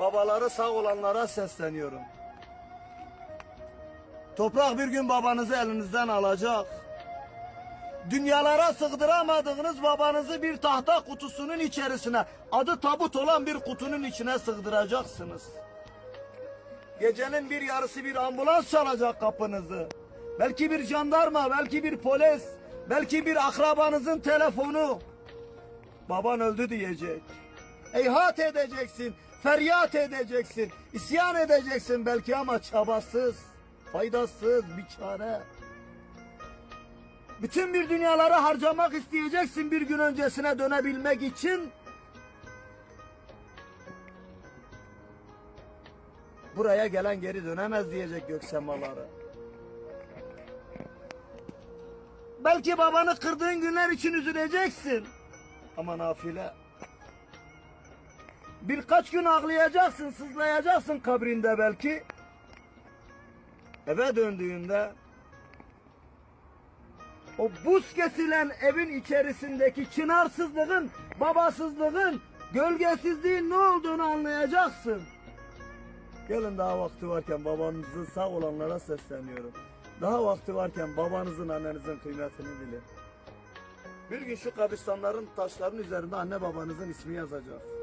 babaları sağ olanlara sesleniyorum. Toprak bir gün babanızı elinizden alacak. Dünyalara sığdıramadığınız babanızı bir tahta kutusunun içerisine, adı tabut olan bir kutunun içine sığdıracaksınız. Gecenin bir yarısı bir ambulans çalacak kapınızı. Belki bir jandarma, belki bir polis, belki bir akrabanızın telefonu. Baban öldü diyecek. Eyhat edeceksin, feryat edeceksin, isyan edeceksin belki ama çabasız, faydasız bir çare. Bütün bir dünyaları harcamak isteyeceksin bir gün öncesine dönebilmek için. Buraya gelen geri dönemez diyecek göksemaları. Belki babanı kırdığın günler için üzüleceksin. Ama nafile. Birkaç gün ağlayacaksın, sızlayacaksın kabrinde belki. Eve döndüğünde o buz kesilen evin içerisindeki çınarsızlığın, babasızlığın, gölgesizliğin ne olduğunu anlayacaksın. Gelin daha vakti varken babanızın sağ olanlara sesleniyorum. Daha vakti varken babanızın annenizin kıymetini bilin. Bir gün şu kabristanların taşların üzerinde anne babanızın ismi yazacak.